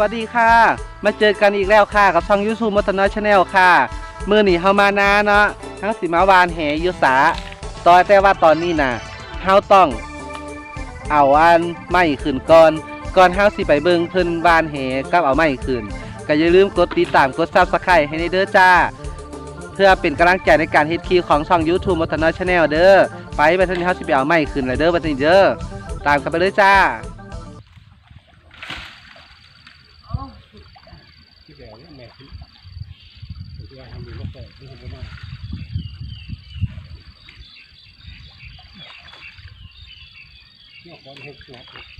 วัสดีค่ะ มาเจอกันอีกแล้วค่ะ กับช่องยูทูบมอตนอยชาแนลค่ะ มือหนีเฮามานาเนาะทั้งสิมาวานแหยุสาตอนแต่ว่าตอนนี้นะเฮาต้องเอาอันไม่ขึ้นก่อนก่อนเฮาสิไปเบิงเพิ่นวานแหกับเอาไม่ขึ้นก็อย่าลืมกดติดตามกด Subscribe ให้ในเด้อจ้า เพื่อเป็นกำลังใจในการเฮ็ดคลิปของช่อง YouTube มอตนอยชาแนลเด้อไปไปทางนี้เฮาสิไปเอาไม่ขึ้นเลยเด้อบัดนี้เด้อตามกันไปเลยจ้า ที่แบบนี้แม่ที่ที่ทำดีก็เปิดที่ทำได้ นอก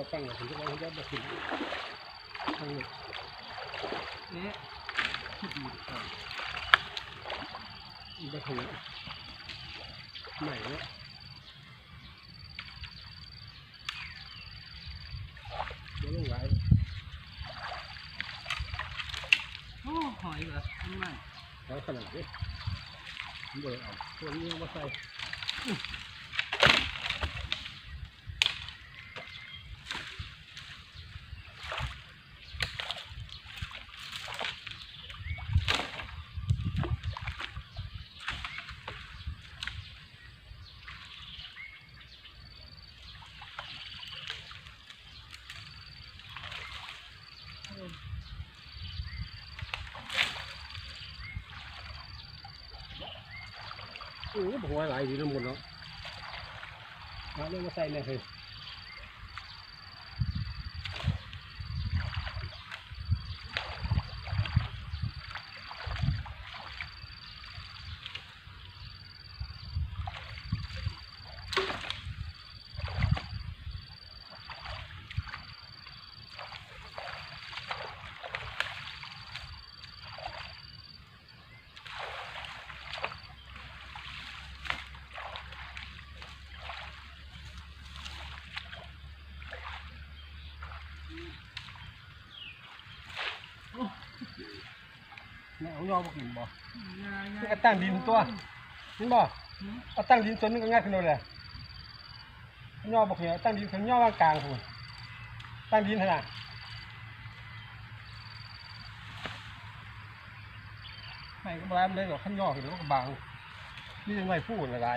เห็ดนะเราตั้งถึงจะเราจะมาถึงตั้งเนี่ยที่ดีกว่าอีกแบบไหนใหม่เนี่ยเดี๋ยวลงไว้โอ้หอยเหรอทำไม่แล้วขนาดนี้เบื่อเอาตัวนี้มาใส่ บอกว่าหลายดีน้ำมันเนาะเอาเรื่องมาใส่เนี่ยคือ เนี่ยเอายอมากินบ่นี่ก็ตั้งดินตัวนี่บ่เอาตั้งดินส่วนนึงก็ง่ายขึ้นเลยยอบอกเนี่ยตั้งดินส่วนยอวางกลางคุณตั้งดินขนาดไม่ก็บลามเลยหรอกขั้นยอขึ้นแล้วก็บางนี่ยังไงพูดอะไร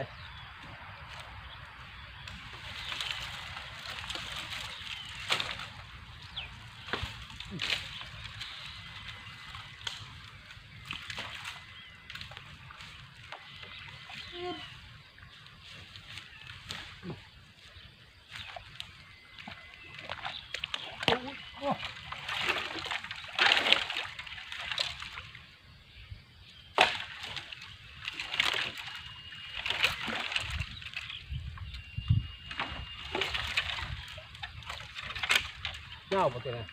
เงาหมดเลย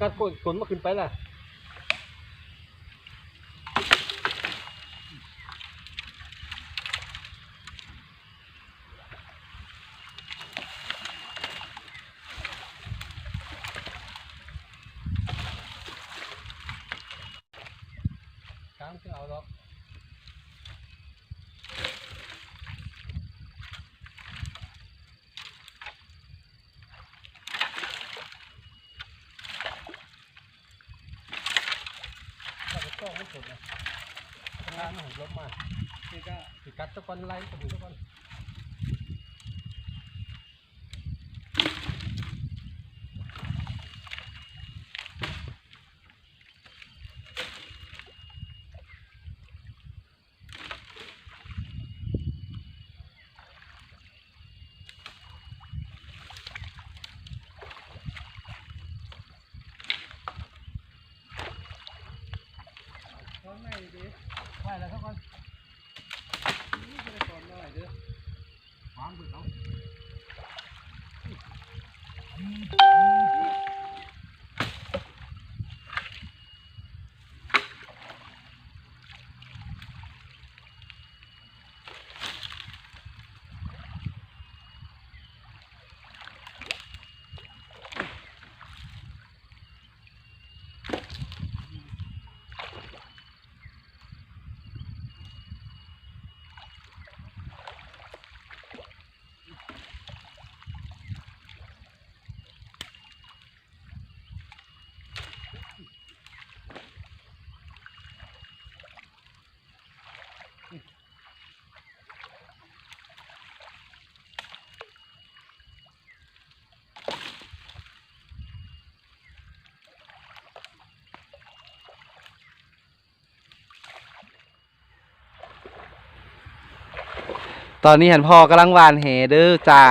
การกดขนมาขึ้นไปล่ะ ช้างที่เอาหรอกถ้า ไปต้องไม่สุดนะช้างมันหันรถมานี่ก็สิกัดตะกอนไล่ตะบุตะกอน ไปแล้วทุกคนวางเบิดเอา ตอนนี้เห็นพ่อกำลังหวานแหเด้อจ้า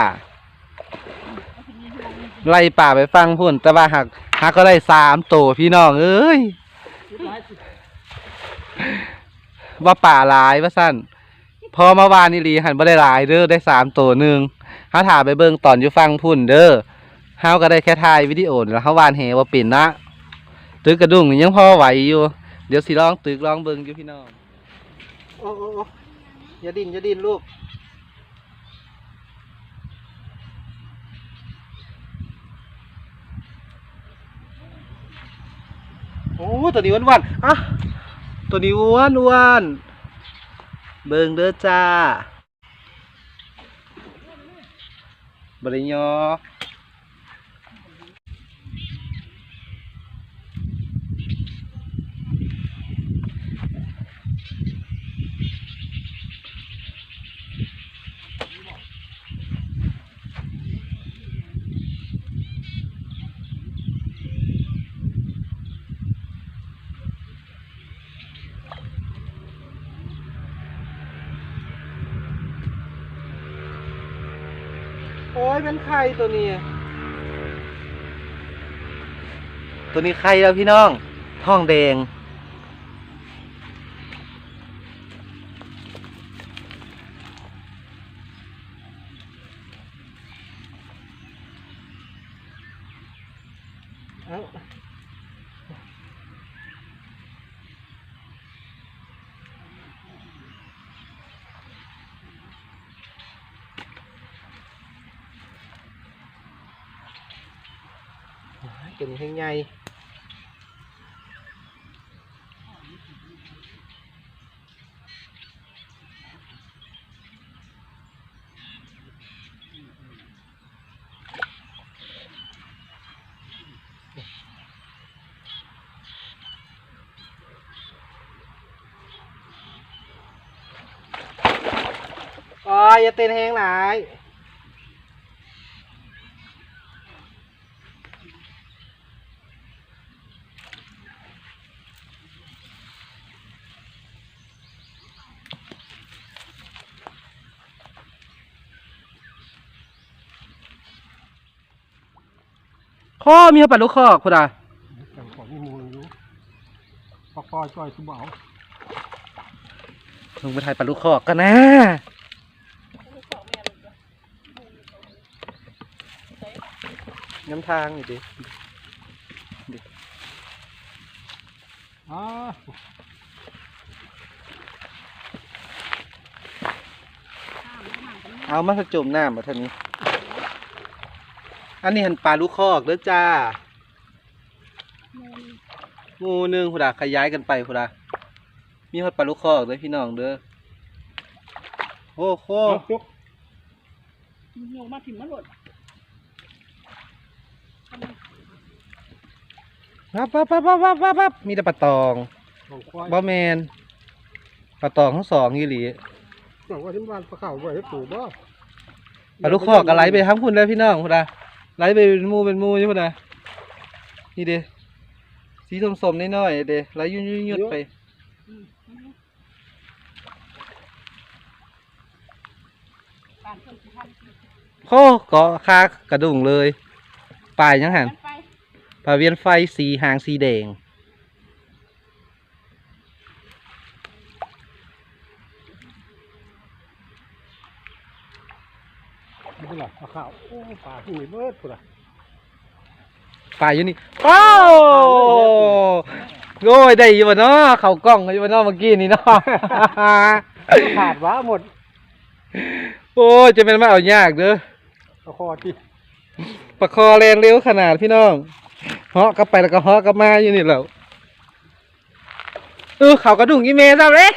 ไล่ป่าไปฟังพุ่น แต่ว่าหักหักก็ได้สามตัวพี่น้องเอ้ย ว่าป่าหลายว่าสั้นพอมาวานนี่ลีหันบ่ได้หลายเด้อได้สามตัวหนึ่งเฮาถ่ายไปเบิ่งตอนอยู่ฟังพุ่นเด้อเฮาก็ได้แค่ถ่ายวิดีโอแล้วเฮาวานแหบ่เป็นนะตึกกระดุ่งยังพอไหวอยู่ เดี๋ยวสิลองตึกลองเบิ่งอยู่พี่น้องโอ้โอ้โอ้อย่าดิ้นอย่าดิ้นลูก ตัวนี้อ้วนๆอะตัวนี้อ้วนอ้วนเบิ่งเด้อจ้าบริยอ โอ้นไข่ตัวนี้ ตัวนี้ไข่แล้วพี่น้อง ท้องแดง เอ้า ตัวนี้ให้ใหญ่ อ๋ออย่าเต้นแห้งหลายข้อมีปลาลูกคอกพุ่นอะจังของมีมูลอยู่ปอกคอจ่อยคือเบาลงไปถ่ายปลาลูกคอกกันนะน้ำทางนี่ดิอ่าเอามาสจุ่มน้ำมาท่านี้ อันนี้เห็นปลาลูกคอกเด้อจ้าหมูหนึงพุ่นอะขยายกันไปพุ่นอะมีฮอดปลาลูกคอกเด้อพี่น้องเด้อโอ้โหเอายกโยมาถิ่มมาหลดปั๊บปั๊บปั๊บปั๊บปั๊บปั๊บปั๊บมีแต่ปลาตองของควายบ่แมนปลาตองทั้งสองยี่หลีบอกว่าที่บ้านปลาเข่าไว้ให้ปลูกบ่ปลาลูกคอกก็ไหลไปทั้งพุ่นเลยพี่น้องพุ่นอะ ไหลไปเป็นหมูเป็นหมูอยู่พุ่นอะนี่เด้สีส้มๆน้อยๆเด้ไหลยุ่ยๆๆไปการเคลื่อนที่ท่านโคเกาะคากระดุงเลยปลายยังหันไปปลาเวียนไฟสีหางสีแดง นล่ะปลาขาวโอ้ปลาที่มีเบิดพุ่นล่ะปลาอยู่นี่โอ้โอ้ยได้อยู่บ่เนาะเข้ากล้องอยู่บ่เนาะเมื่อกี้นี่เนาะขาดว้าหมด โอ้ยจะเป็นมาเอายากเด้อเอาคอที่ปลาคอแรงเร็วขนาดพี่น้องเหาะกลับไปแล้วก็เหาะกลับมาอยู่นี่แหล้วเออเขากระดุ่งอีเมลซะเลย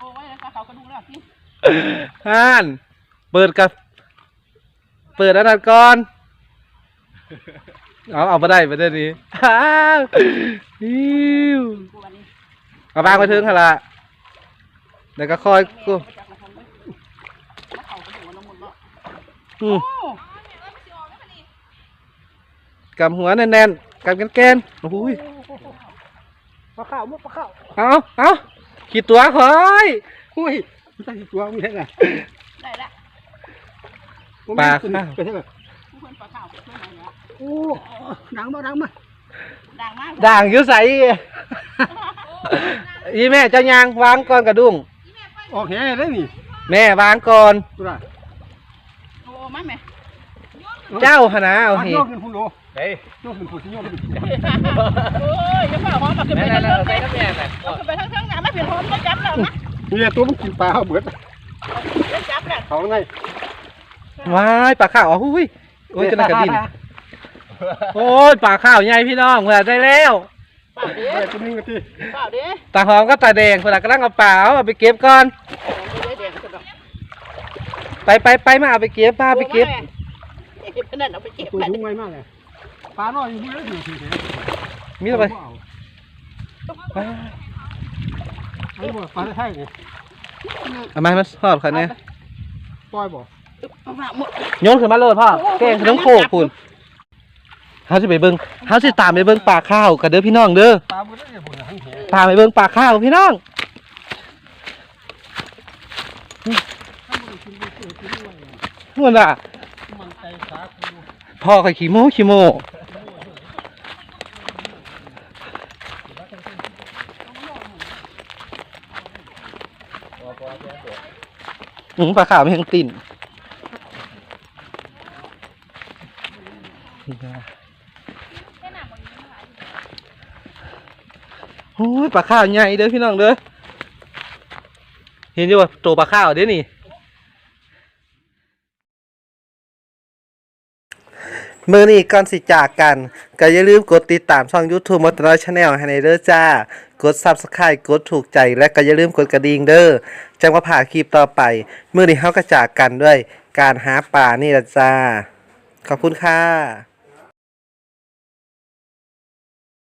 โอ้ยแล้วก็เขาก็ดูแล้วพี่ฮ่านเปิดกับ เปิดอันนั้นก่อนเอาเอาไปได้ไปได้ดีอ้าวอิ้วกูวันนี้เอาบางไปถึงหนละเดี๋ยวก็คอยกูไปจากละคนเลยแล้วเขาก็ดูว่าน้ำมันเนาะอืมโอ้กำหัวแน่นๆกำกันแกนๆโอ้ยปลาขาวมุกปลาขาวเอาเอาขีดตัวคอยอุ้ยมันตั้งตัวมีได้ไงได้ละ ปลาเป็นเป็นไงผู้คนปลาข้าวเพื่อนอะไรเนี่ยโอ้ดังบ่ดังมาดังมากด่างอยู่ใสอีแม่เจ้ายางวางก่อนกระดุ้งออกแหได้นี่แม่วางก่อนพุ่นล่ะโอ้มาแม่เจ้าหนนะเอาเอาเหโยกเป็นพุ่นโลเฮ้ยโยกเป็นพุ่นสิโยกเป็นโอ้ยอย่าเป่าหอมมาขึ้นไปทั้งเรื่องเลยเอาขึ้นไปทั้งเรื่องนะไม่เปลี่ยนหอมก็จับแล้วนะนี่ตัวมันกินปลาเอาเบิดได้จับแล้วเขาไง ว้ายปลาข้าวอ๋อหุ้ยโอ้ยจะน่ากระดินโอ้ยปลาข้าวใหญ่พี่น้องเวลาได้แล้วเปล่าดิเด็กตัวนึงก็ตีเปล่าดิตาหอมก็ตาแดงเวลากำลังเอาเปล่าเอาไปเก็บก่อนไม่ได้เด็กสุดหรอกไปไปไปมาเอาไปเก็บมาเอาไปเก็บเก็บนั่นเอาไปเก็บตัวไปทุ่งไวมากเลยปลาน้อยอยู่ที่นั่นอยู่ที่ไหนมีอะไรไอ้บ่ปลาไทยนี่เอามาให้มันทอดค่ะเนี่ยปล่อยบ่ เอามาหมดโยนขึ้นมาโลดพ่อแกงขนมโคกคุณเฮาสิไปเบิ่งเฮาสิตามไปเบิ่งปลาข้าวกันเด้อพี่น้องเด้อปลาบ่ได้บ่หันแหตามไปเบิ่งปลาข้าวพี่น้องมันอะมันใจขาคุณพ่อคอยขี้โม้ขี้โม้อืมปลาขาวไม่แห้งติ่นโอ้ยปลาข้าวใหญ่เด้อพี่น้องเด้อเห็นอยู่ว่าตัวปลาข้าวเด้นี่มือนี้ก่อนสิจากกัน ก็อย่าลืมกดติดตามช่อง YouTube มอตน้อยชาแนลให้ในเด้อจ้า กด Subscribe กดถูกใจและก็อย่าลืมกดกระดิ่งเด้อจังว่าผ่าคลิปต่อไป มือนี้เฮาก็จากกันด้วย การหาป่านี่ละจ้า ขอบคุณค่ะ